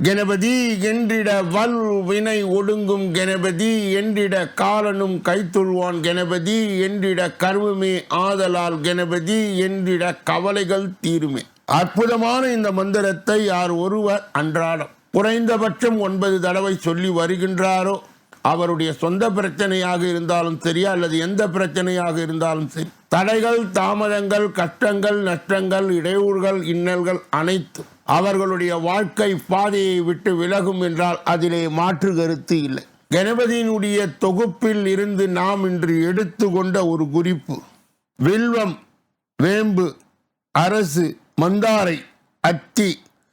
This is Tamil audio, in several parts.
கணபதி என்றிட வல் வினை ஒடுங்கும் கணபதி என்றிட காலனும் கைத்துள்வான் கணபதி என்றிட கருவுமே ஆதலால் கணபதி என்றிட கவலைகள் தீருமே. அற்புதமான இந்த மந்திரத்தை யார் ஒருவர் அன்றாடம் குறைந்தபட்சம் ஒன்பது தடவை சொல்லி வருகின்றாரோ அவருடைய சொந்த பிரச்சனையாக இருந்தாலும் சரி அல்லது எந்த பிரச்சனையாக இருந்தாலும் சரி தடைகள் தாமதங்கள் கஷ்டங்கள் நஷ்டங்கள் இடையூறுகள் இன்னல்கள் அனைத்தும் அவர்களுடைய வாழ்க்கை பாதையை விட்டு விலகும் என்றால் அதிலே மாற்று கருத்து இல்லை. கணபதியினுடைய தொகுப்பில் இருந்து நாம் இன்று எடுத்துக்கொண்ட ஒரு குறிப்பு. வில்வம் வேம்பு அரசு மந்தாரை அத்தி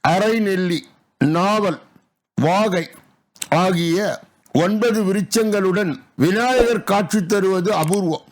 அரைநெல்லி நாவல் வாகை ஆகிய ஒன்பது விருட்சங்களுடன் விநாயகர் காட்சி தருவது அபூர்வம்.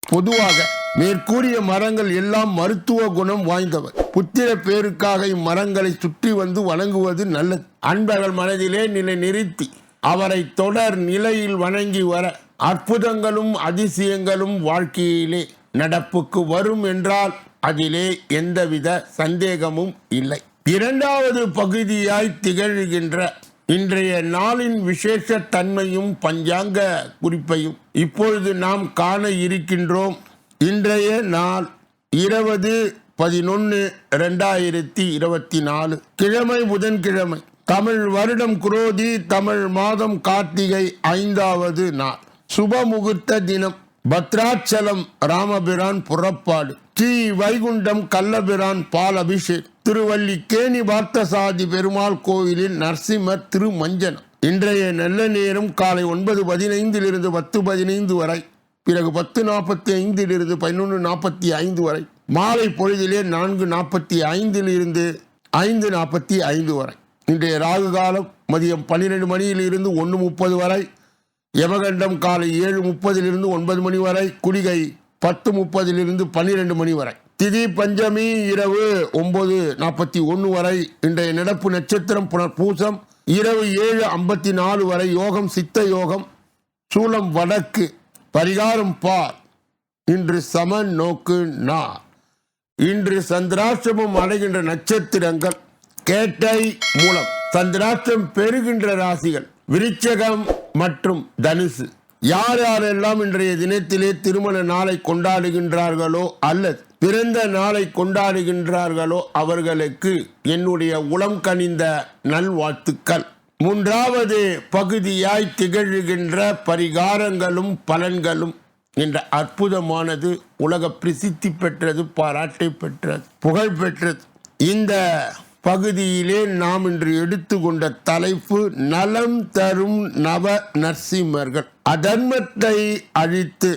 பொதுவாக மேற்கூறிய மரங்கள் எல்லாம் மருத்துவ குணம் வாய்ந்தவை. புத்திர பேருக்காக இம்மரங்களை சுற்றி வந்து வணங்குவது நல்லது. அன்பர்கள் மனதிலே நிலை நிறுத்தி அவரை தொடர் நிலையில் வணங்கி வர அற்புதங்களும் அதிசயங்களும் வாழ்க்கையிலே நடப்புக்கு வரும் என்றால் அதிலே எந்தவித சந்தேகமும் இல்லை. இரண்டாவது பகுதியாய் திகழ்கின்ற இன்றைய நாளின் விசேஷ தன்மையும் பஞ்சாங்க குறிப்பையும் இப்பொழுது நாம் காண இருக்கின்றோம். இன்றைய நாள் இருபது பதினொன்று ரெண்டாயிரத்தி இருபத்தி நாலு. கிழமை புதன்கிழமை. தமிழ் வருடம் குரோதி தமிழ் மாதம் கார்த்திகை ஐந்தாவது நாள். சுபமுகூர்த்த தினம். பத்ராச்சலம் ராமபிரான் புறப்பாடு. ஸ்ரீ வைகுண்டம் கல்லபிரான் பால் அபிஷேக் திருவல்லிக்கேணி பார்த்தசாதி பெருமாள் கோயிலில் நரசிம்மர் திருமஞ்சனம். இன்றைய நல்ல நேரம் காலை ஒன்பது பதினைந்திலிருந்து பத்து பதினைந்து வரை. பிறகு பத்து நாற்பத்தி ஐந்திலிருந்து பதினொன்று நாற்பத்தி ஐந்து வரை மாலை பொழுதிலே நான்கு நாற்பத்தி ஐந்திலிருந்து ஐந்து நாற்பத்தி ஐந்து வரை. இன்றைய ராகு காலம் மதியம் பன்னிரெண்டு மணியிலிருந்து ஒன்று முப்பது வரை யமகண்டம் காலை ஏழு முப்பதிலிருந்து ஒன்பது மணி வரை குடிகை பத்து முப்பதிலிருந்து பன்னிரெண்டு மணி வரை. திதி பஞ்சமி இரவு ஒன்பது நாற்பத்தி ஒன்று வரை இன்றைய நடப்பு நட்சத்திரம் புனர்பூசம் இரவு ஏழு ஐம்பத்தி நாலு வரை யோகம் சித்த யோகம் சூலம் வடக்கு பரிகாரம் பார். இன்று சமன் நோக்கு நா. இன்று சந்திராஷ்டமம் அடைகின்ற நட்சத்திரங்கள் கேட்டை மூலம். சந்திராஷ்டம் பெறுகின்ற ராசிகள் விருச்சகம் மற்றும் தனுசு. யார் யாரெல்லாம் இன்றைய தினத்திலே திருமண நாளை கொண்டாடுகின்றார்களோ அல்லது பிறந்த நாளை கொண்டாடுகின்றார்களோ அவர்களுக்கு என்னுடைய உளம் கனிந்த நல்வாழ்த்துக்கள். மூன்றாவது பகுதியாய் திகழ்கின்ற பரிகாரங்களும் பலன்களும் என்ற அற்புதமானது உலக பிரசித்தி பெற்றது பாராட்டை பெற்றது புகழ் பெற்றது. இந்த பகுதியிலே நாம் இன்று எடுத்துக்கொண்ட தலைப்பு நலம் தரும் நவ நரசிம்மர்கள். அதர்மத்தை அழித்து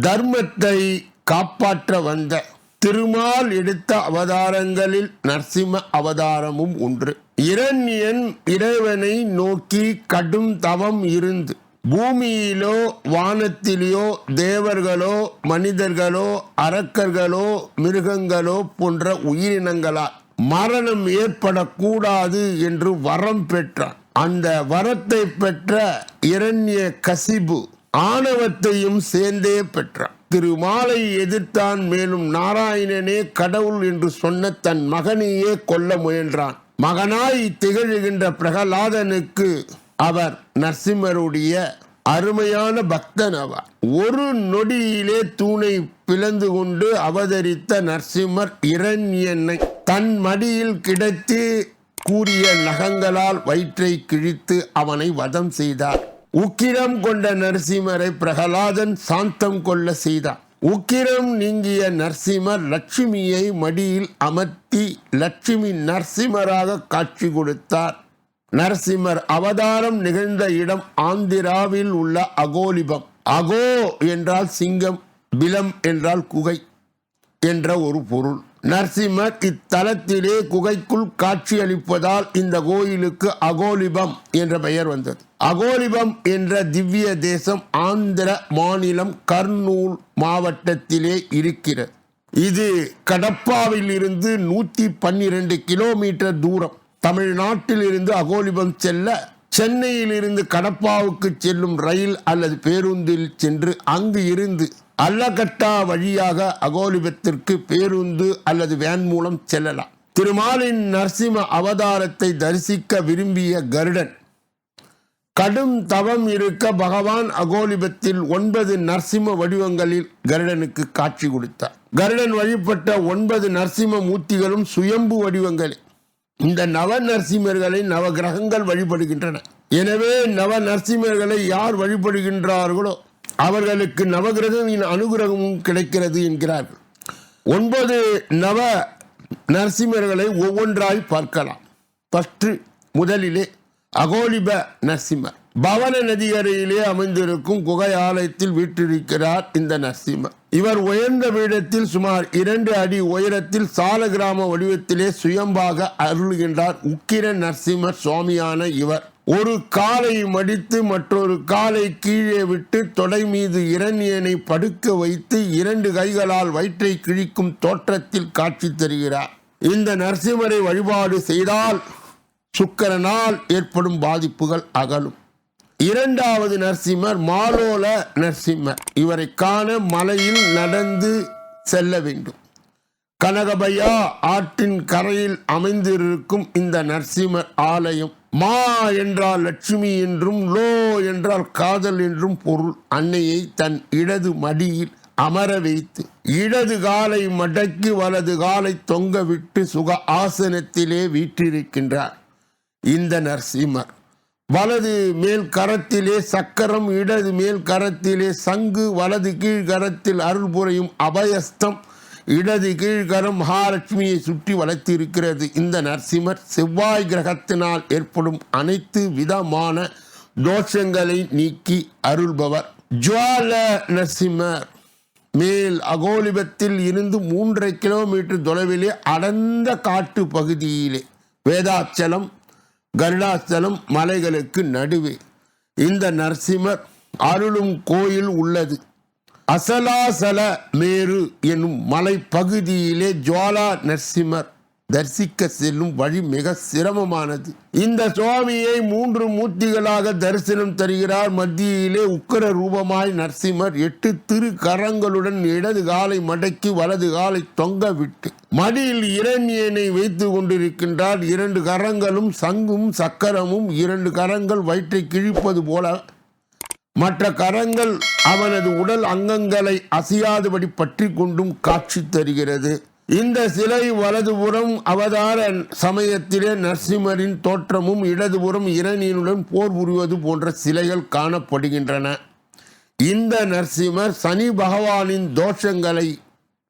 தர்மத்தை காப்பாற்ற வந்த திருமால் எடுத்த அவதாரங்களில் நரசிம்ம அவதாரமும் ஒன்று. இரண்யன் இறைவனை நோக்கி கடும் தவம் இருந்து பூமியிலோ வானத்திலேயோ தேவர்களோ மனிதர்களோ அரக்கர்களோ மிருகங்களோ போன்ற உயிரினங்களால் மரணம் ஏற்படக்கூடாது என்று வரம் பெற்றான். அந்த வரத்தை பெற்ற இரண்ய கசிபு ஆணவத்தையும் சேர்ந்தே பெற்றான். திருமாலை எதிர்த்தான் மேலும் நாராயணனே கடவுள் என்று சொன்ன தன் மகனையே கொல்ல முயன்றான். மகனாய் திகழ்கின்ற பிரகலாதனுக்கு அவர் நரசிம்மருடைய அருமையான பக்தன் அவர் ஒரு நொடியிலே தூணை பிளந்து கொண்டு அவதரித்த நரசிம்மர் இரண்யனை தன் மடியில் கிடத்தி கூறிய நகங்களால் வயிற்றை கிழித்து அவனை வதம் செய்தார். உக்கிரம் கொண்ட நரசிம்மரை பிரகலாதன் சாந்தம் கொள்ள செய்தார். உக்கிரம் நீங்கிய நரசிம்மர் லட்சுமியை மடியில் அமர்த்தி லட்சுமி நரசிம்மராக காட்சி கொடுத்தார். நரசிம்மர் அவதாரம் நிகழ்ந்த இடம் ஆந்திராவில் உள்ள அகோலிபம் அகோ என்றால் சிங்கம் பிலம் என்றால் குகை என்ற ஒரு பொருள். நரசிம்மர் இத்தலத்திலே குகைக்குள் காட்சியளிப்பதால் இந்த கோயிலுக்கு அகோலிபம் என்ற பெயர் வந்தது. அகோலிபம் என்ற திவ்ய தேசம் ஆந்திர மாநிலம் கர்னூல் மாவட்டத்திலே இருக்கிறது. இது கடப்பாவில் இருந்து நூற்றி பன்னிரண்டு கிலோமீட்டர் தூரம். தமிழ்நாட்டில் இருந்து அகோலிபம் செல்ல சென்னையில் இருந்து கடப்பாவுக்கு செல்லும் ரயில் அல்லது பேருந்தில் சென்று அங்கு இருந்து அல்லகட்டா வழியாக அகோலிபத்திற்கு பேருந்து அல்லது வேன் மூலம் செல்லலாம். திருமாலின் நரசிம்ம அவதாரத்தை தரிசிக்க விரும்பிய கருடன் கடும் தவம் இருக்க பகவான் அகோலிபத்தில் ஒன்பது நரசிம்ம வடிவங்களில் கருடனுக்கு காட்சி கொடுத்தார். கருடன் வழிபட்ட ஒன்பது நரசிம்ம மூர்த்திகளும் சுயம்பு வடிவங்களே. இந்த நவ நரசிம்மர்களை நவ கிரகங்கள் வழிபடுகின்றன. எனவே நவ நரசிம்மர்களை யார் வழிபடுகின்றார்களோ அவர்களுக்கு நவகிரகவின் அனுகிரகமும் கிடைக்கிறது என்கிறார் ஒன்பது நவ நரசிம்மர்களை ஒவ்வொன்றாய் பார்க்கலாம். ஃபஸ்ட்டு முதலிலே அகோலிப நரசிம்மர். பவன நதியரையிலே அமைந்திருக்கும் குகை ஆலயத்தில் வீற்றிருக்கிறார் இந்த நரசிம்மர். இவர் உயர்ந்த பீடத்தில் சுமார் இரண்டு அடி உயரத்தில் சால கிராம வடிவத்திலே சுயம்பாக அருள்கின்றார். உக்கிர நரசிம்மர் சுவாமியான இவர். ஒரு காலை மடித்து மற்றொரு காலை கீழே விட்டு தொடை மீது இரணியனை படுக்க வைத்து இரண்டு கைகளால் வயிற்றை கிழிக்கும் தோற்றத்தில் காட்சி தருகிறார். இந்த நரசிம்மரை வழிபாடு செய்தால் சுக்கரனால் ஏற்படும் பாதிப்புகள் அகலும். இரண்டாவது நரசிம்மர் மாலோல நரசிம்மர். இவரை காண மலையில் நடந்து செல்ல வேண்டும். கனகபையா ஆற்றின் கரையில் அமைந்திருக்கும் இந்த நரசிம்மர் ஆலயம் மா என்றால் லட்சுமி என்றும் லோ என்றால் காதல் என்றும் பொருள். அன்னையை தன் இடது மடியில் அமர வைத்து இடது காலை மடக்கி வலது காலை தொங்க விட்டு சுக ஆசனத்திலே வீற்றிருக்கின்றார். இந்த நரசிம்மர். வலது மேல் கரத்திலே சக்கரம் இடது மேல் கரத்திலே சங்கு வலது கீழ் கரத்தில் அருள் புரியும் அபயஸ்தம். இடது கீழ்கரம் மகாலட்சுமியை சுற்றி வளர்த்திருக்கிறது இந்த நரசிம்மர் செவ்வாய் கிரகத்தினால் ஏற்படும் அனைத்து விதமான தோஷங்களை நீக்கி அருள்பவர். ஜுவால நரசிம்மர். மேல் அகோலிபத்தில் இருந்து மூன்றரை கிலோமீட்டர் தொலைவிலே அடர்ந்த காட்டு பகுதியிலே. வேதாச்சலம் கருடாச்சலம் மலைகளுக்கு நடுவே. இந்த நரசிம்மர் அருளும் கோயில் உள்ளது. அசலாசல மேரு என்னும் மலைப்பகுதியிலே ஜுவாலா நரசிம்மர் தரிசிக்க செல்லும் வழி மிக சிரமமானது. இந்த சுவாமியை மூன்று மூர்த்திகளாக தரிசனம் தருகிறார். மத்தியிலே உக்கர ரூபமாய் நரசிம்மர் எட்டு திரு கரங்களுடன் இடது காலை மடக்கி வலது காலை தொங்க விட்டு மடியில் இரண்யனை வைத்து கொண்டிருக்கின்றார். இரண்டு கரங்களும் சங்கும் சக்கரமும் இரண்டு கரங்கள் வயிற்றை கிழிப்பது போல மற்ற கரங்கள் அவனது உடல் அங்கங்களை அசையாதபடி பற்றி கொண்டும் காட்சி தருகிறது. இந்த சிலை வலதுபுறம் அவதார சமயத்திலே நரசிம்மரின் தோற்றமும் இடதுபுறம் இரணியனுடன் போர் புரிவது போன்ற சிலைகள் காணப்படுகின்றன. இந்த நரசிம்மர் சனி பகவானின் தோஷங்களை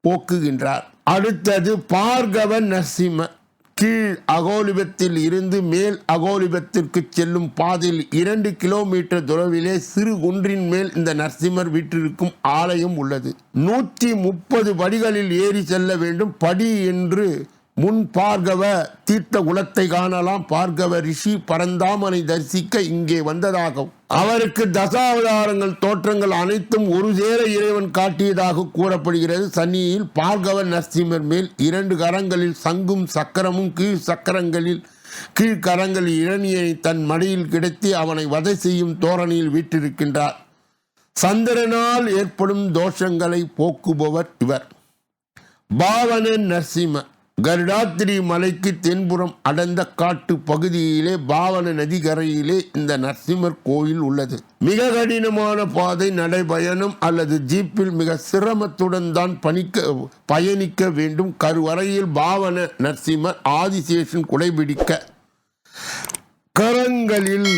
போக்குகின்றார். அடுத்தது பார்கவ நரசிம்மர். கீழ் அகோலிபத்தில் இருந்து மேல் அகோலிபத்திற்கு செல்லும் பாதையில் இரண்டு கிலோமீட்டர் தொலைவிலே சிறு குன்றின் மேல் இந்த நரசிம்மர் வீற்றிருக்கும் ஆலயம் உள்ளது. நூற்றி முப்பது படிகளில் ஏறி செல்ல வேண்டும். படி என்று முன் பார்கவ தீர்த்த குலத்தை காணலாம். பார்கவ ரிஷி பரந்தாமனை தரிசிக்க இங்கே வந்ததாகும் அவருக்கு தசாவதாரங்கள் தோற்றங்கள் அனைத்தும் ஒரு சேர இறைவன் காட்டியதாக கூறப்படுகிறது. சன்னியில் பார்கவ நரசிம்மர் மேல் இரண்டு கரங்களில் சங்கும் சக்கரமும் கீழ் சக்கரங்களில் கீழ்கரங்களில் இரணியை தன் மடியில் கிடத்தி அவனை வதை செய்யும் தோரணியில் வீட்டிருக்கின்றார் சந்திரனால் ஏற்படும் தோஷங்களை போக்குபவர் இவர். பாவன நரசிம்ம கருடாத்திரி மலைக்கு தென்புறம் அடர்ந்த காட்டு பகுதியிலே பாவன நதிக்கரையிலே இந்த நரசிம்மர் கோயில் உள்ளது. மிக கடினமான பாதை நடைபயணம் அல்லது ஜீப்பில் மிக சிரமத்துடன் தான் பணிக்க பயணிக்க வேண்டும். கருவறையில் பாவன நரசிம்மர் ஆதிசேஷன் குடைபிடிக்க. கரங்களில்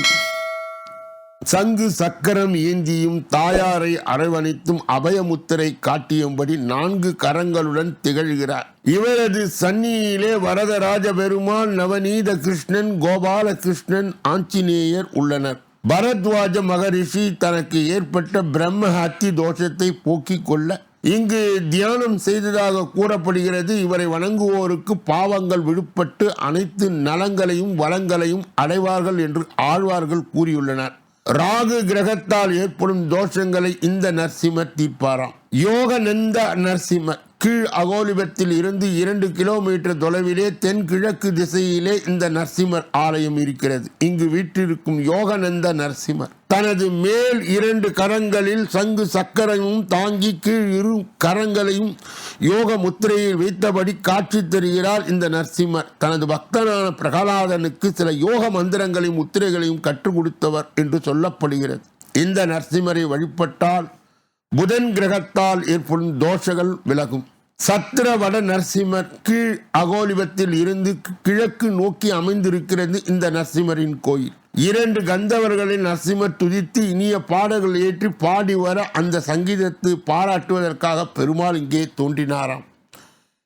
சங்கு சக்கரம் ஏந்தியும் தாயாரை அரவணைத்தும் அபயமுத்திரை காட்டியும்படி நான்கு கரங்களுடன் திகழ்கிறார். இவரது சன்னியிலே வரதராஜ பெருமாள் நவநீத கிருஷ்ணன் கோபால கிருஷ்ணன் ஆஞ்சநேயர் உள்ளனர். பரத்வாஜ மகரிஷி தனக்கு ஏற்பட்ட பிரம்ம ஹத்தி தோஷத்தை போக்கிக் கொள்ள இங்கு தியானம் செய்ததாக கூறப்படுகிறது. இவரை வணங்குவோருக்கு பாவங்கள் விடுபட்டு அனைத்து நலங்களையும் வளங்களையும் அடைவார்கள் என்று ஆழ்வார்கள் கூறியுள்ளனர். ராகு கிரகத்தால் ஏற்படும் தோஷங்களை இந்த நரசிம்மர் தீர்ப்பாராம். யோக நந்த நரசிம்மர். கீழ் அகோலிபத்தில் இருந்து இரண்டு கிலோமீட்டர் தொலைவிலே தென்கிழக்கு திசையிலே இந்த நரசிம்மர் ஆலயம் இருக்கிறது. இங்கு வீற்றிருக்கும் யோகநந்த நரசிம்மர். தனது மேல் இரண்டு கரங்களில் சங்கு சக்கரையும் தாங்கி கீழ் இரு கரங்களையும் யோக முத்திரையில் வைத்தபடி காட்சி தருகிறார் இந்த நரசிம்மர். தனது பக்தனான பிரகலாதனுக்கு சில யோக மந்திரங்களையும் முத்திரைகளையும் கற்றுக் கொடுத்தவர் என்று சொல்லப்படுகிறது. இந்த நரசிம்மரை வழிபட்டால் புதன் கிரகத்தால் ஏற்படும் தோஷங்கள் விலகும். சத்திரவட நரசிம்மர் கீழ் அகோலிபத்தில் இருந்து கிழக்கு நோக்கி அமைந்திருக்கிறது இந்த நரசிம்மரின் கோயில். இரண்டு கந்தவர்களை நரசிம்மர் துதித்து இனிய பாடல்கள் ஏற்றி பாடி வர அந்த சங்கீதத்தை பாராட்டுவதற்காக பெருமாள் இங்கே தோன்றினாராம்.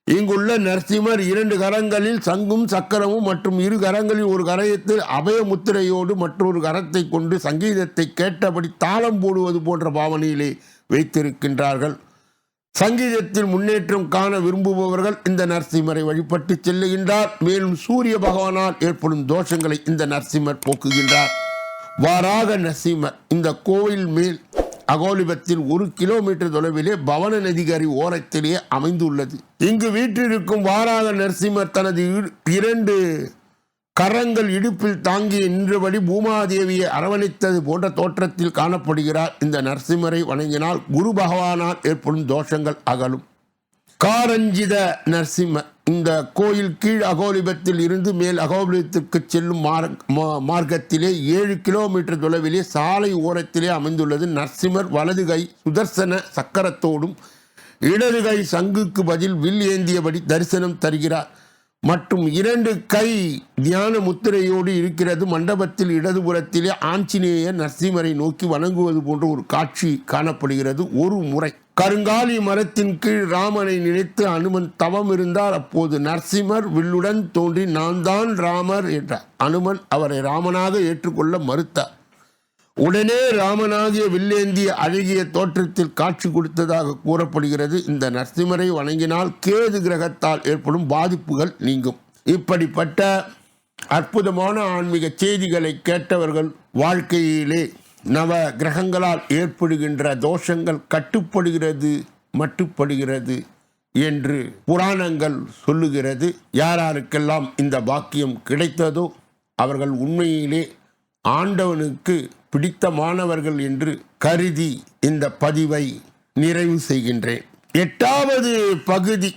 இங்குள்ள நரசிம்மர் இரண்டு கரங்களில் சங்கும் சக்கரமும் மற்றும் இரு கரங்களில் ஒரு கரயத்தில் அபய முத்திரையோடு மற்றொரு கரத்தை கொண்டு சங்கீதத்தை கேட்டபடி தாளம் போடுவது போன்ற பாவனையிலே வைத்திருக்கின்றார்கள். சங்கீதத்தில் முன்னேற்றம் காண விரும்புபவர்கள் இந்த நரசிம்மரை வழிபட்டு செல்லுகின்றார். மேலும் சூரிய பகவானால் ஏற்படும் தோஷங்களை இந்த நரசிம்மர் போக்குகின்றார். வாராக நரசிம்மர் இந்த கோவில் மேல் அகோலிபத்தில் ஒரு கிலோமீட்டர் தொலைவிலே பவன நதிகரி ஓரத்திலேயே அமைந்துள்ளது. இங்கு வீற்றிருக்கும் வாராக நரசிம்மர் தனது இரண்டு கரங்கள் இடுப்பில் தாங்கி நின்றபடி பூமாதேவியை அரவணைத்தது போன்ற தோற்றத்தில் காணப்படுகிறார். இந்த நரசிம்மரை வணங்கினால் குரு பகவானால் ஏற்படும் தோஷங்கள் அகலும். காரஞ்சித நரசிம்மர் இந்த கோயில் கீழ் அகோலிபத்தில் இருந்து மேல் அகோலிபத்திற்கு செல்லும் மார்க்- மா- மார்க்கத்திலே ஏழு கிலோமீட்டர் தொலைவிலே சாலை ஓரத்திலே அமைந்துள்ளது. நரசிம்மர் வலது கை சுதர்சன சக்கரத்தோடும் இடது கை சங்குக்கு பதில் வில் ஏந்தியபடி தரிசனம் தருகிறார். மற்றும் இரண்டு கை தியான முத்திரையோடு இருக்கிறது. மண்டபத்தில் இடதுபுறத்திலே ஆஞ்சநேயர் நரசிம்மரை நோக்கி வணங்குவது போன்ற ஒரு காட்சி காணப்படுகிறது. ஒரு முறை கருங்காலி மரத்தின் கீழ் ராமனை நினைத்து அனுமன் தவம் இருந்தார். அப்போது நரசிம்மர் வில்லுடன் தோன்றி நான் தான் ராமர் என்றார். அனுமன் அவரை ராமனாக ஏற்றுக்கொள்ள மறுத்தார். உடனே ராமனாகிய வில்லேந்திய அழகிய தோற்றத்தில் காட்சி கொடுத்ததாக கூறப்படுகிறது. இந்த நரசிம்மரை வணங்கினால் கேது கிரகத்தால் ஏற்படும் பாதிப்புகள் நீங்கும். இப்படிப்பட்ட அற்புதமான ஆன்மீக செய்திகளை கேட்டவர்கள் வாழ்க்கையிலே நவ கிரகங்களால் ஏற்படுகின்ற தோஷங்கள் கட்டுப்படுகிறது மட்டுப்படுகிறது என்று புராணங்கள் சொல்லுகிறது. யாராருக்கெல்லாம் இந்த பாக்கியம் கிடைத்ததோ அவர்கள் உண்மையிலே ஆண்டவனுக்கு பிடித்தமானவர்கள் என்று கருதி இந்த பதிவை நிறைவு செய்கின்றேன். எட்டாவது பகுதி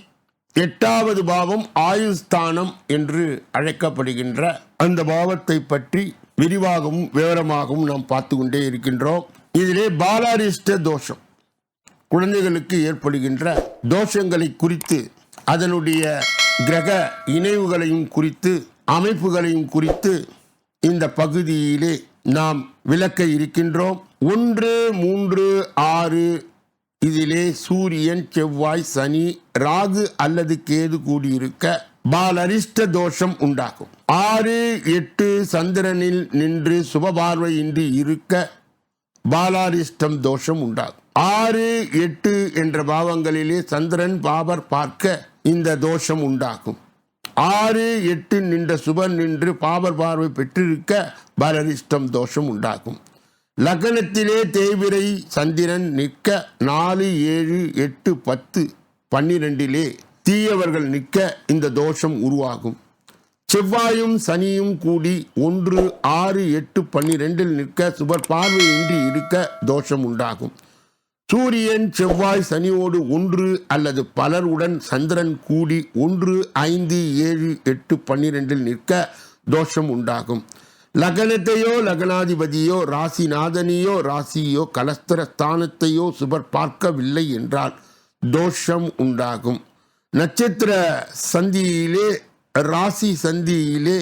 எட்டாவது பாவம் ஆயுஸ்தானம் என்று அழைக்கப்படுகின்ற அந்த பாவத்தை பற்றி விரிவாகவும் விவரமாகவும் நாம் பார்த்து கொண்டே இருக்கின்றோம். இதிலே பாலாரிஷ்ட தோஷம். குழந்தைகளுக்கு ஏற்படுகின்ற தோஷங்களை குறித்து அதனுடைய கிரக இணைவுகளையும் குறித்து அமைப்புகளையும் குறித்து இந்த பகுதியிலே நாம் விளக்க இருக்கின்றோம். ஒன்று மூன்று ஆறு. இதிலே சூரியன் செவ்வாய் சனி ராகு அல்லது கேது கூடியிருக்க பாலரிஷ்ட தோஷம் உண்டாகும். ஆறு எட்டு சந்திரனில் நின்று சுபபார்வையின்றி இருக்க பாலாரிஷ்டம் தோஷம் உண்டாகும். ஆறு எட்டு என்ற பாவங்களிலே சந்திரன் பாபர் பார்க்க இந்த தோஷம் உண்டாகும். ஆறு எட்டு நின்ற சுபன் நின்று பாபர் பார்வை பெற்றிருக்க பலரிஷ்டம் தோஷம் உண்டாகும். லக்னத்திலே தேவிரை சந்திரன் நிற்க நாலு ஏழு எட்டு பத்து பன்னிரெண்டிலே தீயவர்கள் நிற்க இந்த தோஷம் உருவாகும். செவ்வாயும் சனியும் கூடி ஒன்று ஆறு எட்டு பன்னிரெண்டில் நிற்க சுபர் பார்வையின்றி இருக்க தோஷம் உண்டாகும். சூரியன் செவ்வாய் சனியோடு ஒன்று அல்லது பலருடன் சந்திரன் கூடி ஒன்று ஐந்து ஏழு எட்டு பன்னிரெண்டில் நிற்க தோஷம் உண்டாகும். லக்னத்தையோ லக்னாதிபதியோ ராசிநாதனையோ ராசியோ கலஸ்திர ஸ்தானத்தையோ சுபர் பார்க்கவில்லை என்றால் தோஷம் உண்டாகும். நட்சத்திர சந்தியிலே ராசி சந்தியிலே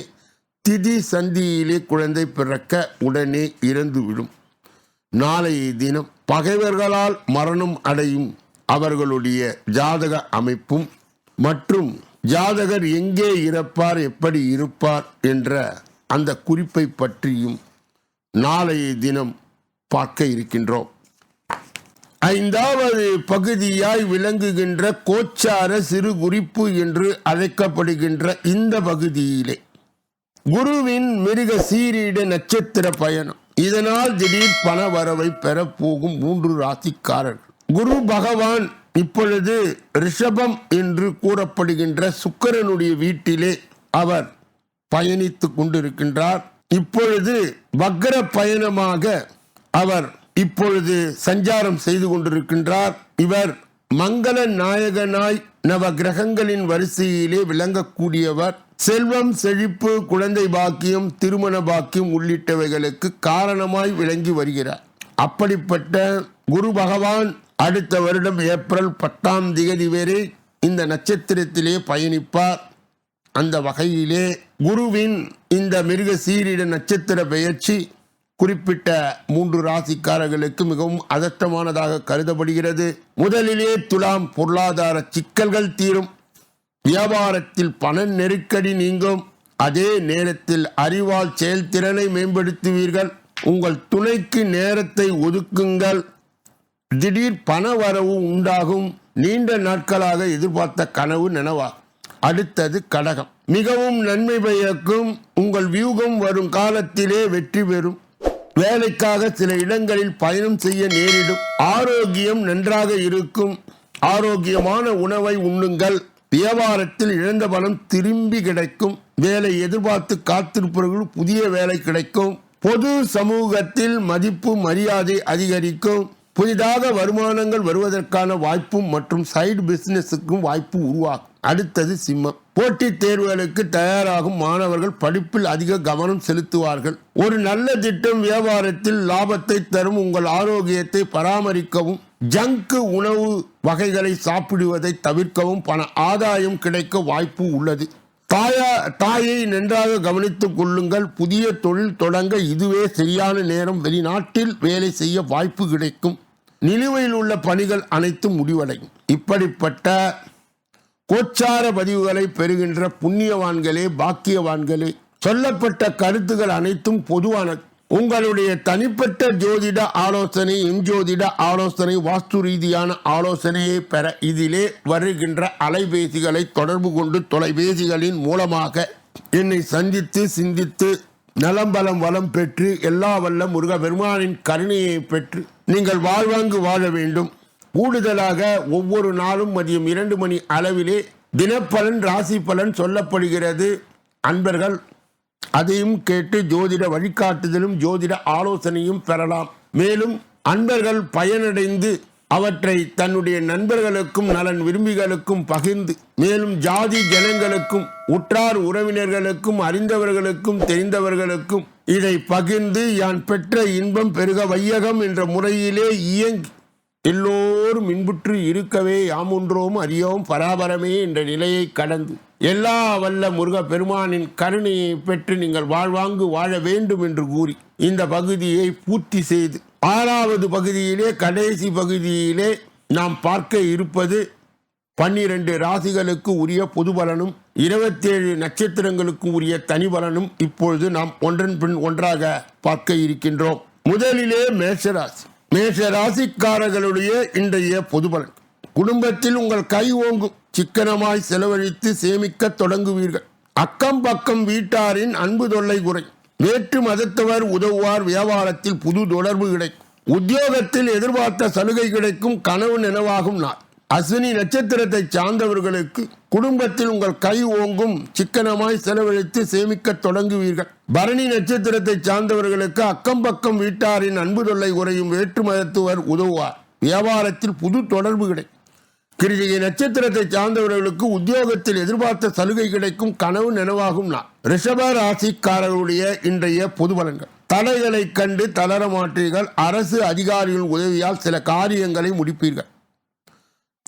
திதி சந்தியிலே குழந்தை பிறக்க உடனே இறந்துவிடும். நாளைய தினம் பகைவர்களால் மரணம் அடையும் அவர்களுடைய ஜாதக அமைப்பும் மற்றும் ஜாதகர் எங்கே இறப்பார் எப்படி இருப்பார் என்ற அந்த குறிப்பை பற்றியும் நாளைய தினம் பார்க்க இருக்கின்றோம். ஐந்தாவது பகுதியாய் விளங்குகின்ற கோச்சார சிறு குறிப்பு என்று அழைக்கப்படுகின்ற இந்த பகுதியிலே குருவின் மிருக சீரீட நட்சத்திர பயணம். இதனால் திடீர் பண வரவை பெற போகும் மூன்று ராசிக்காரர்கள். குரு பகவான் இப்பொழுது ரிஷபம் என்று கூறப்படுகின்ற சுக்கிரனுடைய வீட்டிலே அவர் பயணித்து கொண்டிருக்கின்றார். இப்பொழுது வக்ர பயணமாக அவர் இப்பொழுது சஞ்சாரம் செய்து கொண்டிருக்கின்றார். இவர் மங்கள நாயகனாய் நவ கிரகங்களின் வரிசையிலே விளங்கக்கூடியவர். செல்வம் செழிப்பு குழந்தை பாக்கியம் திருமண பாக்கியம் உள்ளிட்டவைகளுக்கு காரணமாய் விளங்கி வருகிறார். அப்படிப்பட்ட குரு பகவான் அடுத்த வருடம் ஏப்ரல் பத்தாம் தேதி வரை இந்த நட்சத்திரத்திலே பயணிப்பார். அந்த வகையிலே குருவின் இந்த மிருக சீரிட நட்சத்திர பெயர்ச்சி குறிப்பிட்ட மூன்று ராசிக்காரர்களுக்கு மிகவும் அதட்டமானதாக கருதப்படுகிறது. முதலிலே துலாம் பொருளாதார சிக்கல்கள் தீரும். வியாபாரத்தில் பண நெருக்கடி நீங்கும். அதே நேரத்தில் அறிவால் செயல்திறனை மேம்படுத்துவீர்கள். உங்கள் துணைக்கு நேரத்தை ஒதுக்குங்கள். திடீர் பண வரவு உண்டாகும். நீண்ட நாட்களாக எதிர்பார்த்த கனவு நனவாகும் அடுத்தது கடகம். மிகவும் நன்மை பயக்கும். உங்கள் வியூகம் வரும் காலத்திலே வெற்றி பெறும். வேலைக்காக சில இடங்களில் பயணம் செய்ய நேரிடும். ஆரோக்கியம் நன்றாக இருக்கும். ஆரோக்கியமான உணவை உண்ணுங்கள். வியாபாரத்தில் இழந்த பணம் திரும்பி கிடைக்கும். வேலை எதிர்பார்த்து காத்திருப்பவர்கள் புதிய வேலை கிடைக்கும். பொது சமூகத்தில் மதிப்பு மரியாதை அதிகரிக்கும். புதிதாக வருமானங்கள் வருவதற்கான வாய்ப்பும் மற்றும் சைடு பிசினஸுக்கும் வாய்ப்பு உருவாகும். அடுத்தது சிம்மம். போட்டித் தேர்வுகளுக்கு தயாராகும் மாணவர்கள் படிப்பில் அதிக கவனம் செலுத்துவார்கள். ஒரு நல்ல திட்டம் வியாபாரத்தில் லாபத்தை தரும். உங்கள் ஆரோக்கியத்தை பராமரிக்கவும். ஜங்கு உணவு வகைகளை சாப்பிடுவதை தவிர்க்கவும் பண ஆதாயம் கிடைக்க வாய்ப்பு உள்ளது. தாயா தாயை நன்றாக கவனித்துக் கொள்ளுங்கள். புதிய தொழில் தொடங்க இதுவே சரியான நேரம். வெளிநாட்டில் வேலை செய்ய வாய்ப்பு கிடைக்கும். நிலுவையில் உள்ள பணிகள் அனைத்தும் முடிவடையும். இப்படிப்பட்ட கோச்சார பதிவுகளை பெறுகின்ற புண்ணியவான்களே பாக்கியவான்களே சொல்லப்பட்ட கருத்துகள் அனைத்தும் பொதுவானது உங்களுடைய தனிப்பட்ட ஜோதிட ஆலோசனை எஞ்சோதிட ஆலோசனை வாஸ்து ரீதியான ஆலோசனையை பெற இதிலே வருகின்ற அலைபேசிகளை தொடர்பு கொண்டு தொலைபேசிகளின் மூலமாக என்னை சந்தித்து சிந்தித்து நலம்பலம் வளம் பெற்று எல்லா வல்ல முருக பெருமானின் கருணையை பெற்று நீங்கள் வாழ்வாங்கு வாழ வேண்டும். கூடுதலாக ஒவ்வொரு நாளும் மதியம் இரண்டு மணி அளவிலே தினப்பலன் ராசி பலன் சொல்லப்படுகிறது. அன்பர்கள் அதையும் கேட்டு ஜோதிட வழிகாட்டுதலும் ஜோதிட ஆலோசனையும் பெறலாம். மேலும் அன்பர்கள் பயனடைந்து அவற்றை தன்னுடைய நண்பர்களுக்கும் நலன் விரும்பிகளுக்கும் பகிர்ந்து மேலும் ஜாதி ஜனங்களுக்கும் உற்றார் உறவினர்களுக்கும் அறிந்தவர்களுக்கும் தெரிந்தவர்களுக்கும் இதை பகிர்ந்து யான் பெற்ற இன்பம் பெருக வையகம் என்ற முறையிலே இயங்கி எல்லோரும் இன்புற்று இருக்கவே யாமுன்றோம் அறியோம் பராபரமே என்ற நிலையை கடந்து. எல்லா வல்ல முருக பெருமானின் கருணையை பெற்று நீங்கள் வாழ்வாங்கு வாழ வேண்டும் என்று கூறி இந்த பகுதியை பூர்த்தி செய்து ஆறாவது பகுதியிலே கடைசி பகுதியிலே நாம் பார்க்க இருப்பது பன்னிரண்டு ராசிகளுக்கு உரிய பொது பலனும் இருபத்தேழு நட்சத்திரங்களுக்கு உரிய தனி பலனும் இப்பொழுது நாம் ஒன்றன் பின் ஒன்றாக பார்க்க இருக்கின்றோம். முதலிலே மேஷராசி. மேஷ ராசிக்காரர்களுடைய இன்றைய பொது பலன் குடும்பத்தில் உங்கள் கை ஓங்கும் சிக்கனமாய் செலவழித்து சேமிக்க தொடங்குவீர்கள். அக்கம் பக்கம் வீட்டாரின் அன்பு தொல்லை குறை. வேற்று மதத்தவர் உதவுவார் வியாபாரத்தில் புது தொடர்பு கிடைக்கும். உத்தியோகத்தில் எதிர்பார்த்த சலுகை கிடைக்கும் கனவு நினைவாகும் நாள். அஸ்வினி நட்சத்திரத்தை சார்ந்தவர்களுக்கு குடும்பத்தில் உங்கள் கை ஓங்கும் சிக்கனமாய் செலவழித்து சேமிக்க தொடங்குவீர்கள். பரணி நட்சத்திரத்தை சார்ந்தவர்களுக்கு அக்கம் பக்கம் வீட்டாரின் அன்பு தொல்லை உறையும் வேற்று மதத்துவர் உதவுவார். வியாபாரத்தில் புது தொடர்பு கிடைக்கும் கிருதிகை நட்சத்திரத்தை சார்ந்தவர்களுக்கு உத்தியோகத்தில் எதிர்பார்த்த சலுகை கிடைக்கும் கனவு நினைவாகும் நான் ரிஷப ராசிக்காரர்களுடைய இன்றைய பொது பலன்கள். தடைகளை கண்டு தளர மாட்டீர்கள். அரசு அதிகாரிகள் உதவியால் சில காரியங்களை முடிப்பீர்கள்.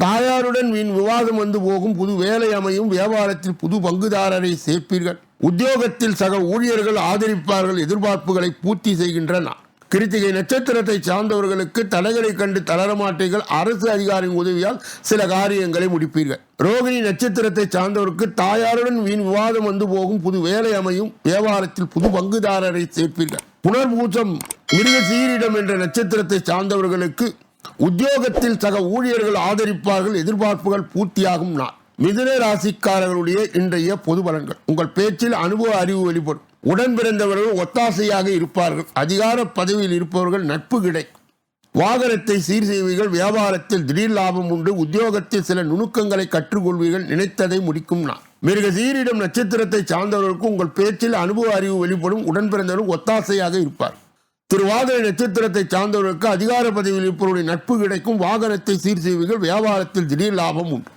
தாயாருடன் வீண் விவாதம் வந்து போகும் புது வேலை அமையும் வியாபாரத்தில் புது பங்குதாரரை சேர்ப்பீர்கள். உத்தியோகத்தில் சக ஊழியர்கள் ஆதரிப்பார்கள் எதிர்பார்ப்புகளை பூர்த்தி செய்கின்றன. கிருத்திகை நட்சத்திரத்தை சார்ந்தவர்களுக்கு தடைகளை கண்டு தளரமாட்டீர்கள் அரசு அதிகாரியின் உதவியால் சில காரியங்களை முடிப்பீர்கள். ரோகிணி நட்சத்திரத்தை சார்ந்தவருக்கு தாயாருடன் வீண் விவாதம் வந்து போகும் புது வேலை அமையும் வியாபாரத்தில் புது பங்குதாரரை சேர்ப்பீர்கள். புனர்பூசம் மிருக சீரிடம் என்ற நட்சத்திரத்தை சார்ந்தவர்களுக்கு உத்தியோகத்தில் சக ஊழியர்கள் ஆதரிப்பார்கள் எதிர்பார்ப்புகள் பூர்த்தியாகும் நாள் மிதுன ராசிக்காரர்களுடைய இன்றைய பொது பலன்கள். உங்கள் பேச்சில் அனுபவ அறிவு வெளிப்படும். உடன் பிறந்தவர்கள் ஒத்தாசையாக இருப்பார்கள். அதிகார பதவியில் இருப்பவர்கள் நட்பு கிடைக்கும். வாகனத்தை சீர் செய்வீர்கள் வியாபாரத்தில் திடீர் லாபம் உண்டு உத்தியோகத்தில் சில நுணுக்கங்களை கற்றுக்கொள்வீர்கள் நினைத்ததை முடிக்கும் நான் மிருக சீரிடம் நட்சத்திரத்தை சார்ந்தவர்களுக்கு உங்கள் பேச்சில் அனுபவ அறிவு வெளிப்படும். உடன் பிறந்தவர்கள் ஒத்தாசையாக இருப்பார் திருவாதிரை நட்சத்திரத்தை சார்ந்தவர்களுக்கு அதிகார பதவியில் இருப்பவருடைய நட்பு கிடைக்கும். வாகனத்தை சீர் செய்வீர்கள். வியாபாரத்தில் திடீர் லாபம் உண்டு.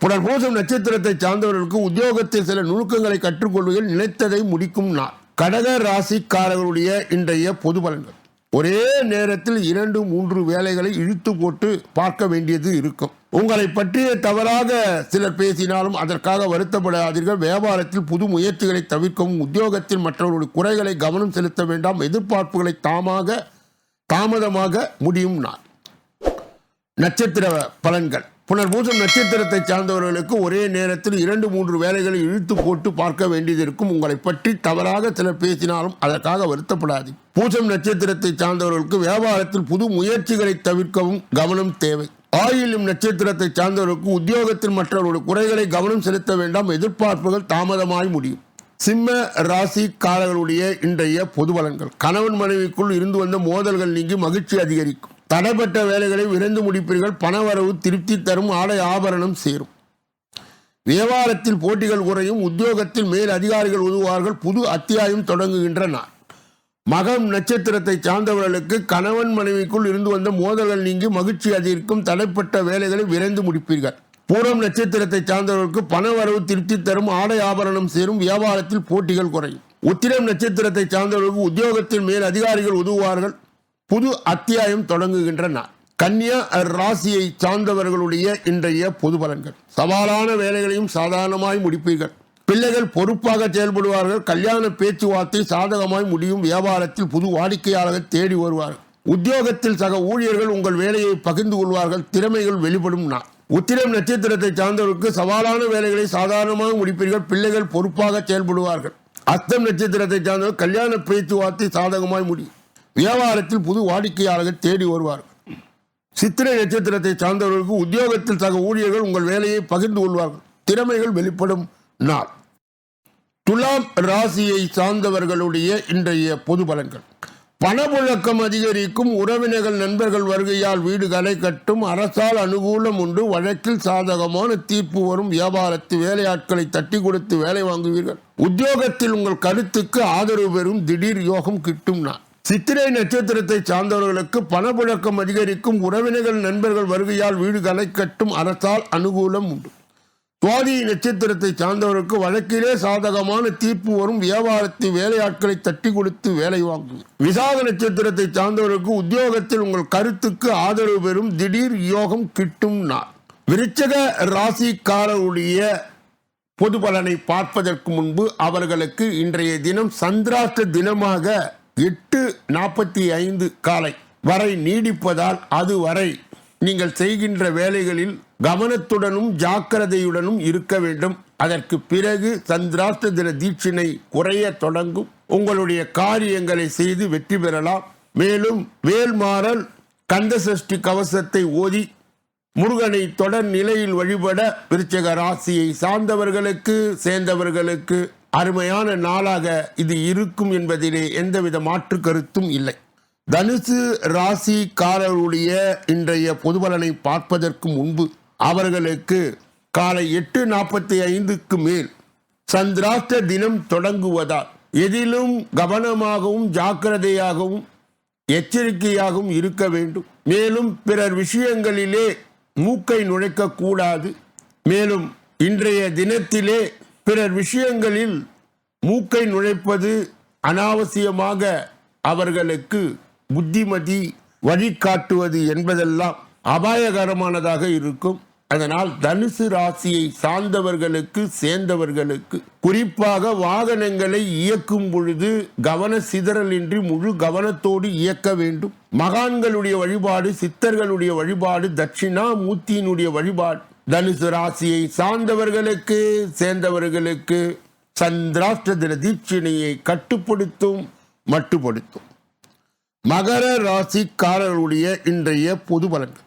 புனர்பூசம் நட்சத்திரத்தை சார்ந்தவர்களுக்கு உத்தியோகத்தில் சில நுணுக்கங்களை கற்றுக்கொள்வீர்கள் நினைத்ததை முடிக்கும் நாள். கடக ராசிக்காரர்களுடைய இன்றைய பொது பலன்கள். ஒரே நேரத்தில் இரண்டு மூன்று வேலைகளை இழுத்து போட்டு பார்க்க வேண்டியது இருக்கும். உங்களை பற்றிய தவறாக சிலர் பேசினாலும் அதற்காக வருத்தப்படாதீர்கள். வியாபாரத்தில் புது முயற்சிகளை தவிர்க்கவும் உத்தியோகத்தில் மற்றவர்களுடைய குறைகளை கவனம் செலுத்த வேண்டாம். எதிர்பார்ப்புகளை தாமாக தாமதமாக முடியும் நான். நட்சத்திர பலன்கள். புனர்பூசம் நட்சத்திரத்தை சார்ந்தவர்களுக்கு ஒரே நேரத்தில் இரண்டு மூன்று வேலைகளை இழுத்து போட்டு பார்க்க வேண்டியது இருக்கும். உங்களை பற்றி தவறாக சிலர் பேசினாலும் அதற்காக வருத்தப்படாது. பூசம் நட்சத்திரத்தை சார்ந்தவர்களுக்கு வியாபாரத்தில் புது முயற்சிகளை தவிர்க்கவும் கவனம் தேவை. ஆயிலும் நட்சத்திரத்தை சார்ந்தவர்களுக்கு உத்தியோகத்தில் மற்றவர்களுடைய குறைகளை கவனம் செலுத்த வேண்டாம். எதிர்பார்ப்புகள் தாமதமாய் முடியும். சிம்ம ராசி காலர்களுடைய இன்றைய பொது பலன்கள். கணவன் மனைவிக்குள் இருந்து வந்த மோதல்கள் நீங்கி மகிழ்ச்சி அதிகரிக்கும். தடைப்பட்ட வேலைகளை விரைந்து முடிப்பீர்கள். பணவரவு திருப்தி தரும். ஆடை ஆபரணம் சேரும். வியாபாரத்தில் போட்டிகள் குறையும். உத்தியோகத்தில் மேல் அதிகாரிகள் உதவுவார்கள் புது அத்தியாயம் தொடங்குகின்ற நாள் மகம் நட்சத்திரத்தை சார்ந்தவர்களுக்கு கணவன் மனைவிக்குள் இருந்து வந்த மோதல்கள் நீங்கி மகிழ்ச்சி அதிகரிக்கும் தடைப்பட்ட வேலைகளை விரைந்து முடிப்பீர்கள். பூரம் நட்சத்திரத்தை சார்ந்தவர்களுக்கு பணவரவு திருப்தி தரும் ஆடை ஆபரணம் சேரும் வியாபாரத்தில் போட்டிகள் குறையும். உத்திரம் நட்சத்திரத்தை சார்ந்தவர்களுக்கு உத்தியோகத்தின் மேல் அதிகாரிகள் உதவுவார்கள். புது அத்தியாயம் தொடங்குகின்ற நாள் கன்னியா ராசியை சார்ந்தவர்களுடைய இன்றைய பொது பலன்கள். சவாலான வேலைகளையும் சாதாரணமாய் முடிப்பீர்கள். பிள்ளைகள் பொறுப்பாக செயல்படுவார்கள். கல்யாண பேச்சுவார்த்தை சாதகமாய் முடியும். வியாபாரத்தில் புது வாடிக்கையாளர்கள் தேடி வருவார்கள் உத்தியோகத்தில் சக ஊழியர்கள் உங்கள் வேலையை பகிர்ந்து கொள்வார்கள். திறமைகள் வெளிப்படும் நான் உத்திரம் நட்சத்திரத்தை சார்ந்தவர்களுக்கு சவாலான வேலைகளை சாதாரணமாக முடிப்பீர்கள். பிள்ளைகள் பொறுப்பாக செயல்படுவார்கள். அஸ்தம் நட்சத்திரத்தை சார்ந்தவர் கல்யாண பேச்சுவார்த்தை சாதகமாய் முடியும். வியாபாரத்தில் புது வாடிக்கையாளர்கள் தேடி வருவார்கள் சித்திரை நட்சத்திரத்தை சார்ந்தவர்களுக்கு உத்தியோகத்தில் சக ஊழியர்கள் உங்கள் வேலையை பகிர்ந்து கொள்வார்கள். திறமைகள் வெளிப்படும். நாள். துலாம் ராசியை சார்ந்தவர்களுடைய இன்றைய பொது பலன்கள். பணப்புழக்கம் அதிகரிக்கும் உறவினர்கள் நண்பர்கள் வருகையால் வீடு களை கட்டும் அரசால் அனுகூலம் உண்டு வழக்கில் சாதகமான தீர்ப்பு வரும் வியாபாரத்து வேலையாட்களை தட்டி கொடுத்து வேலை வாங்குவீர்கள். உத்தியோகத்தில் உங்கள் கருத்துக்கு ஆதரவு பெறும் திடீர் யோகம் கிட்டும் நான் சித்திரை நட்சத்திரத்தை சார்ந்தவர்களுக்கு பணப்புழக்கம் அதிகரிக்கும் உறவினர்கள் நண்பர்கள் வருகையால் வீடு களை கட்டும் அரசால் அனுகூலம் உண்டு. சுவாதி நட்சத்திரத்தை சார்ந்தவருக்கு வழக்கிலே சாதகமான தீர்ப்பு வரும். வியாபாரத்தை வேலையாட்களை தட்டி கொடுத்து வேலை வாங்கும் விசாக நட்சத்திரத்தை சார்ந்தவருக்கு உத்தியோகத்தில் உங்கள் கருத்துக்கு ஆதரவு பெறும். திடீர் யோகம் கிட்டும் நாள். விருச்சக ராசிக்காரருடைய பொது பலனை பார்ப்பதற்கு முன்பு அவர்களுக்கு இன்றைய தினம் சந்திராஷ்ட தினமாக எட்டு நாற்பத்தி ஐந்து காலை வரை நீடிப்பதால் அதுவரை நீங்கள் செய்கின்ற வேலைகளில் கவனத்துடனும் ஜாக்கிரதையுடனும் இருக்க வேண்டும். அதற்கு பிறகு சந்திராஷ்ட தின தீட்சினை குறைய தொடங்கும். உங்களுடைய காரியங்களை செய்து வெற்றி பெறலாம். மேலும் வேல்மாறல் கந்தசஷ்டி கவசத்தை ஓதி முருகனை தொடர் நிலையில் வழிபட விருச்சக ராசியை சார்ந்தவர்களுக்கு சேர்ந்தவர்களுக்கு அருமையான நாளாக இது இருக்கும் என்பதிலே எந்தவித மாற்று கருத்தும் இல்லை. தனுசு ராசிக்காரருடைய இன்றைய பொதுபலனை பார்ப்பதற்கு முன்பு அவர்களுக்கு காலை எட்டு நாற்பத்தி ஐந்துக்கு மேல் சந்திராஷ்ட தினம் தொடங்குவதால் எதிலும் கவனமாகவும் ஜாக்கிரதையாகவும் எச்சரிக்கையாகவும் இருக்க வேண்டும். மேலும் பிறர் விஷயங்களிலே மூக்கை நுழைக்க கூடாது மேலும் இன்றைய தினத்திலே பிறர் விஷயங்களில் மூக்கை நுழைப்பது அனாவசியமாக அவர்களுக்கு புத்திமதி வழிகாட்டுவது என்பதெல்லாம் அபாயகரமானதாக இருக்கும். அதனால் தனுசு ராசியை சார்ந்தவர்களுக்கு சேர்ந்தவர்களுக்கு குறிப்பாக வாகனங்களை இயக்கும் பொழுது கவன சிதறலின்றி முழு கவனத்தோடு இயக்க வேண்டும். மகான்களுடைய வழிபாடு சித்தர்களுடைய வழிபாடு தட்சிணாமூர்த்தியினுடைய வழிபாடு. தனுசு ராசியை சார்ந்தவர்களுக்கு சேர்ந்தவர்களுக்கு சந்திராஷ்ட தின தீட்சிணையை கட்டுப்படுத்தும் மட்டுப்படுத்தும். மகர ராசிக்காரர்களுடைய இன்றைய பொது பலன்கள்.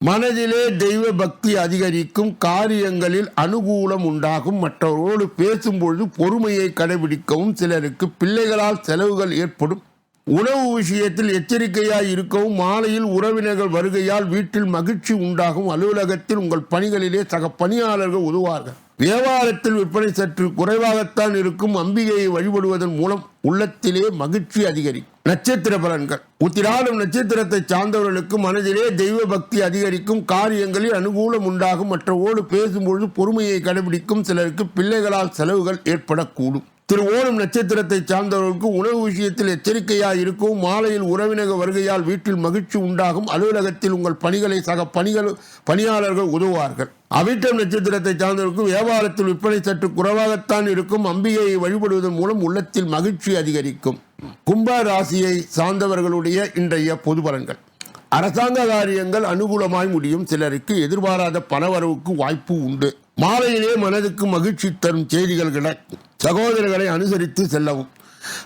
மனதிலே தெய்வ பக்தி அதிகரிக்கும் காரியங்களில் அனுகூலம் உண்டாகும். மற்றவர்களோடு பேசும்பொழுது பொறுமையை கடைபிடிக்கவும். சிலருக்கு பிள்ளைகளால் செலவுகள் ஏற்படும். உணவு விஷயத்தில் எச்சரிக்கையாய் இருக்கவும். மாலையில் உறவினர்கள் வருகையால் வீட்டில் மகிழ்ச்சி உண்டாகும். அலுவலகத்தில் உங்கள் பணிகளிலே சக பணியாளர்கள் உதவார்கள் வியாபாரத்தில் விற்பனை சற்று குறைவாகத்தான் இருக்கும் அம்பிகையை வழிபடுவதன் மூலம் உள்ளத்திலே மகிழ்ச்சி அதிகரிக்கும். நட்சத்திர பலன்கள். உத்திராடம் நட்சத்திரத்தை சார்ந்தவர்களுக்கு மனதிலே தெய்வ பக்தி அதிகரிக்கும் காரியங்களில் அனுகூலம் உண்டாகும் மற்றவோடு பேசும்பொழுது பொறுமையை கடைபிடிக்கும் சிலருக்கு பிள்ளைகளால் செலவுகள் ஏற்படக்கூடும். திரு ஓணம் நட்சத்திரத்தை சார்ந்தவர்களுக்கு உணவு விஷயத்தில் எச்சரிக்கையாக இருக்கும். மாலையில் உறவினக வருகையால் வீட்டில் மகிழ்ச்சி உண்டாகும். அலுவலகத்தில் உங்கள் பணிகளை சக பணிகள் பணியாளர்கள் உதவுவார்கள். அவிட்டம் நட்சத்திரத்தை சார்ந்தவர்களுக்கு வியாபாரத்தில் விற்பனை சற்று குறைவாகத்தான் இருக்கும். அம்பிகையை வழிபடுவதன் மூலம் உள்ளத்தில் மகிழ்ச்சி அதிகரிக்கும். கும்ப ராசியை சார்ந்தவர்களுடைய இன்றைய பொது பலன்கள். அரசாங்க காரியங்கள் அனுகூலமாய் முடியும். சிலருக்கு எதிர்பாராத பணவரவுக்கு வாய்ப்பு உண்டு. மாலையிலே மனதுக்கு மகிழ்ச்சி தரும் செய்திகள் கிடைக்கும் சகோதரர்களை அனுசரித்து செல்லவும்.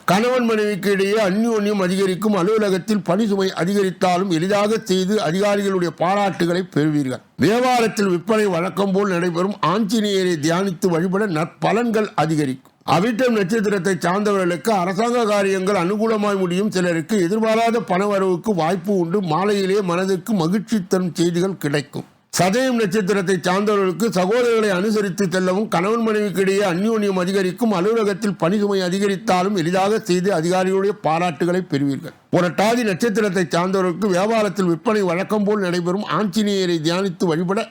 கணவன் மனைவிக்கு இடையே அந்யோன்யம் அதிகரிக்கும் அலுவலகத்தில் பணி சுமை அதிகரித்தாலும் எளிதாக செய்து அதிகாரிகளுடைய பாராட்டுகளை பெறுவீர்கள். வியாபாரத்தில் விற்பனை வழக்கம் போல் நடைபெறும் ஆஞ்சநேயரை தியானித்து வழிபட நற்பலன்கள் அதிகரிக்கும். அவிட்டம் நட்சத்திரத்தை சார்ந்தவர்களுக்கு அரசாங்க காரியங்கள் அனுகூலமாய் முடியும் சிலருக்கு எதிர்பாராத பணவரவுக்கு வாய்ப்பு உண்டு. மாலையிலே மனதிற்கு மகிழ்ச்சி தரும் செய்திகள் கிடைக்கும். சதயம் நட்சத்திரத்தை சார்ந்தவர்களுக்கு சகோதரர்களை அனுசரித்து செல்லவும் கணவன் மனைவிக்கு இடையே அந்யோன்யம் அதிகரிக்கும் அலுவலகத்தில் பணிசுமை அதிகரித்தாலும் எளிதாக செய்து அதிகாரிகளுடைய பாராட்டுகளை பெறுவீர்கள். புரட்டாதி நட்சத்திரத்தை சார்ந்தவர்களுக்கு வியாபாரத்தில் விற்பனை வழக்கம் போல் நடைபெறும். ஆஞ்சநேயரை தியானித்து வழிபட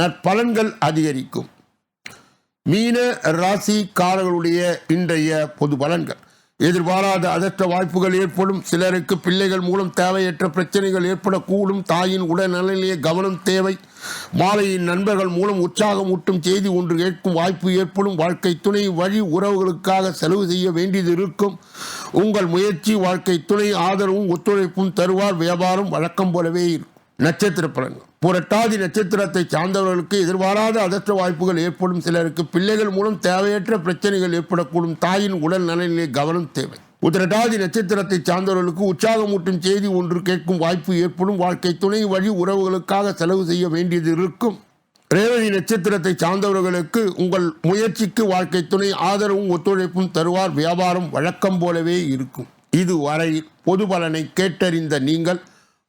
நற்பலன்கள் அதிகரிக்கும். மீன ராசிக்காரர்களுடைய இன்றைய பொது பலன்கள். எதிர்பாராத அதற்ற வாய்ப்புகள் ஏற்படும். சிலருக்கு பிள்ளைகள் மூலம் தேவையற்ற பிரச்சனைகள் ஏற்படக்கூடும். தாயின் உடல்நலனிலே கவனம் தேவை. மாலையின் நண்பர்கள் மூலம் உற்சாகம் ஊட்டும் செய்தி ஒன்று கேட்கும் வாய்ப்பு ஏற்படும். வாழ்க்கை துணை வழி உறவுகளுக்காக செலவு செய்ய வேண்டியது இருக்கும். உங்கள் முயற்சி வாழ்க்கை துணை ஆதரவும் ஒத்துழைப்பும் தருவார். வியாபாரம் வழக்கம் போலவே இருக்கும். நட்சத்திர பலன்கள். புரட்டாதி நட்சத்திரத்தை சார்ந்தவர்களுக்கு எதிர்பாராத அதற்ற வாய்ப்புகள் ஏற்படும். சிலருக்கு பிள்ளைகள் மூலம் தேவையற்ற பிரச்சனைகள் ஏற்படக்கூடும். தாயின் உடல் நலனிலே கவனம் தேவை. உத்திரட்டாதி நட்சத்திரத்தை சார்ந்தவர்களுக்கு உற்சாகமூட்டும் செய்தி ஒன்று கேட்கும் வாய்ப்பு ஏற்படும். வாழ்க்கை துணை வழி உறவுகளுக்காக செலவு செய்ய வேண்டியது இருக்கும். ரேவதி நட்சத்திரத்தை சார்ந்தவர்களுக்கு உங்கள் முயற்சிக்கு வாழ்க்கை துணை ஆதரவும் ஒத்துழைப்பும் தருவார். வியாபாரம் வழக்கம் போலவே இருக்கும். இதுவரை பொது பலனை கேட்டறிந்த நீங்கள்